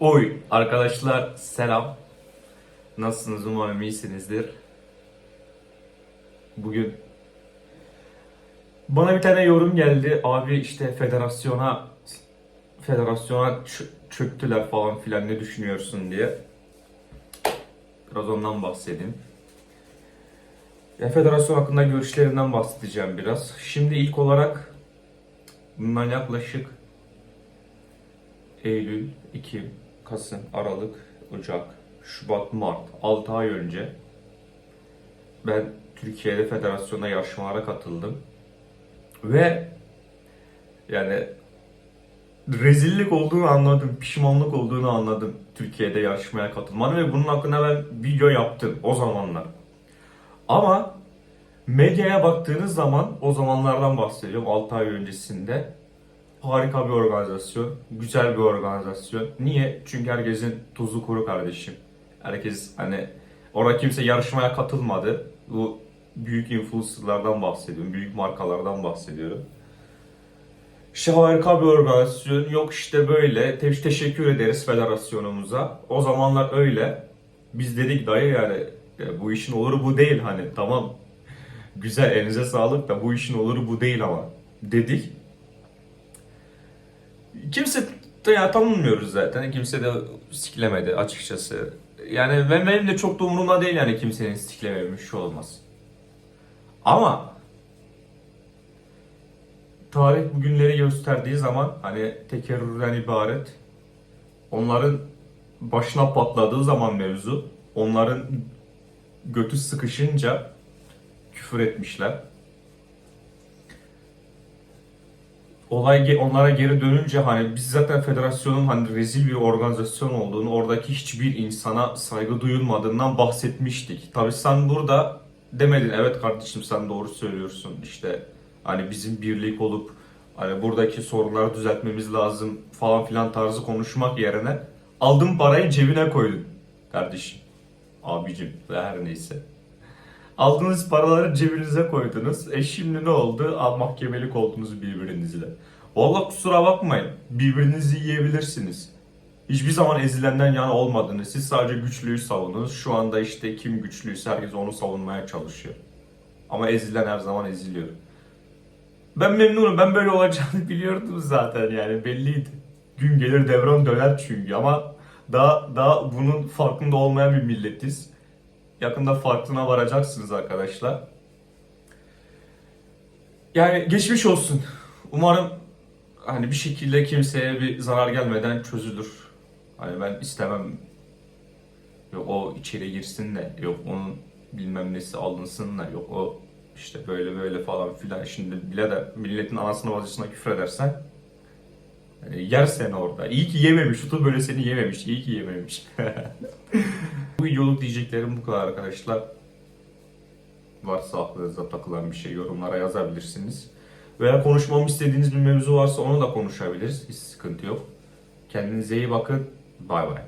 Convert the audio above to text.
Oy arkadaşlar selam. Nasılsınız umarım iyisinizdir. Bugün bana bir tane yorum geldi. Abi işte federasyona federasyona çöktüler falan filan ne düşünüyorsun diye. Biraz ondan bahsedeyim. Ya federasyon hakkında görüşlerimden bahsedeceğim biraz. Şimdi ilk olarak bundan yaklaşık Eylül, Ekim, Kasım, Aralık, Ocak, Şubat, Mart 6 ay önce ben Türkiye'de federasyona yarışmalara katıldım. Ve yani rezillik olduğunu anladım, pişmanlık olduğunu anladım Türkiye'de yarışmaya katılmanın ve bunun hakkında ben video yaptım o zamanlar. Ama medyaya baktığınız zaman o zamanlardan bahsediyorum 6 ay öncesinde harika bir organizasyon, güzel bir organizasyon. Niye? Çünkü herkesin tuzu kuru kardeşim. Herkes hani orada kimse yarışmaya katılmadı. Bu büyük influencerlardan bahsediyorum, büyük markalardan bahsediyorum. İşte harika bir organizasyon. Yok işte böyle. Te- teşekkür ederiz federasyonumuza. O zamanlar öyle. Biz dedik dayı yani ya bu işin oluru bu değil hani tamam güzel elinize sağlık da bu işin oluru bu değil ama dedik. Kimse de ya tanımıyoruz zaten. Kimse de siklemedi açıkçası. Yani ben benim de çok da umurumda değil yani kimsenin siklememiş olmaz. Ama tarih bugünleri gösterdiği zaman hani tekerrürden ibaret onların başına patladığı zaman mevzu onların götü sıkışınca küfür etmişler. Olay onlara geri dönünce hani biz zaten federasyonun hani rezil bir organizasyon olduğunu, oradaki hiçbir insana saygı duyulmadığından bahsetmiştik. Tabii sen burada demedin evet kardeşim sen doğru söylüyorsun işte hani bizim birlik olup hani buradaki sorunları düzeltmemiz lazım falan filan tarzı konuşmak yerine aldın parayı cebine koydun kardeşim, abicim ve her neyse. Aldığınız paraları cebinize koydunuz. E şimdi ne oldu? Aa, mahkemelik oldunuz birbirinizle. Vallahi kusura bakmayın. Birbirinizi yiyebilirsiniz. Hiçbir zaman ezilenden yana olmadınız. Siz sadece güçlüyü savundunuz. Şu anda işte kim güçlüyse herkes onu savunmaya çalışıyor. Ama ezilen her zaman eziliyor. Ben memnunum. Ben böyle olacağını biliyordum zaten yani belliydi. Gün gelir devran döner çünkü ama daha daha bunun farkında olmayan bir milletiz. Yakında farkına varacaksınız arkadaşlar. Yani geçmiş olsun. Umarım hani bir şekilde kimseye bir zarar gelmeden çözülür. Hani ben istemem. Yok o içeri girsin de, yok onun bilmem nesi alınsın da, yok o işte böyle böyle falan filan. Şimdi bile de milletin anasını bacısına küfür edersen yani yer seni orada. İyi ki yememiş. Tutup böyle seni yememiş. İyi ki yememiş. bu videoluk diyeceklerim bu kadar arkadaşlar. Varsa aklınıza takılan bir şey yorumlara yazabilirsiniz. Veya konuşmamı istediğiniz bir mevzu varsa onu da konuşabiliriz. Hiç sıkıntı yok. Kendinize iyi bakın. Bay bay.